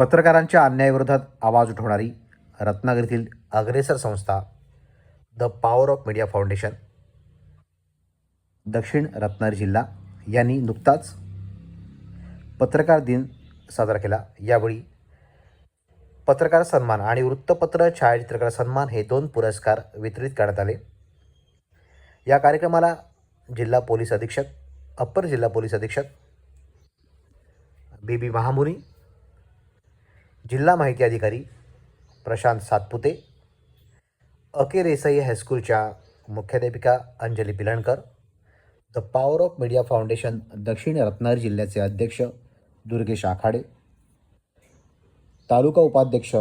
पत्रकारांच्या अन्यायाविरोधात आवाज उठवणारी रत्नागिरीतील अग्रेसर संस्था the power of media foundation. दक्षिण रत्नागिरी जिल्हा यांनी नुकताच पत्रकार दिन साजरा केला. यावेळी पत्रकार सन्मान आणि वृत्तपत्र छायाचित्रकार सन्मान हे दोन पुरस्कार वितरित करण्यात आले. या कार्यक्रमाला जिल्हा पोलीस अधीक्षक अप्पर जिल्हा पोलीस अधीक्षक बी बी महामुनी जिल्हा माहिती अधिकारी प्रशांत सातपुते अके रेसाई हायस्कूलच्या मुख्याध्यापिका Anjali Pilankar the power of media foundation दक्षिण रत्नागिरी जिल्ह्याचे अध्यक्ष दुर्गेश आखाडे तालुका उपाध्यक्ष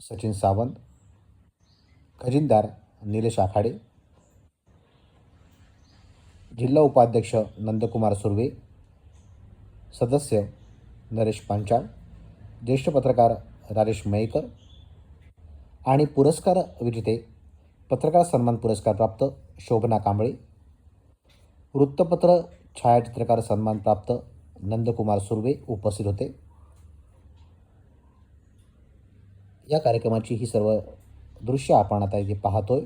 सचिन सावंत खजिनदार निलेश आखाडे जिल्हा उपाध्यक्ष नंदकुमार सुर्वे सदस्य नरेश पांचाळ ज्येष्ठ पत्रकार राजेश मयेकर आणि पुरस्कार विजेते पत्रकार सन्मान पुरस्कार प्राप्त शोभना कांबळे. वृत्तपत्र छायाचित्रकार सन्मान प्राप्त नंदकुमार सुर्वे उपस्थित होते. या कार्यक्रमाची ही सर्व दृश्य आपण आता इथे पाहतोय.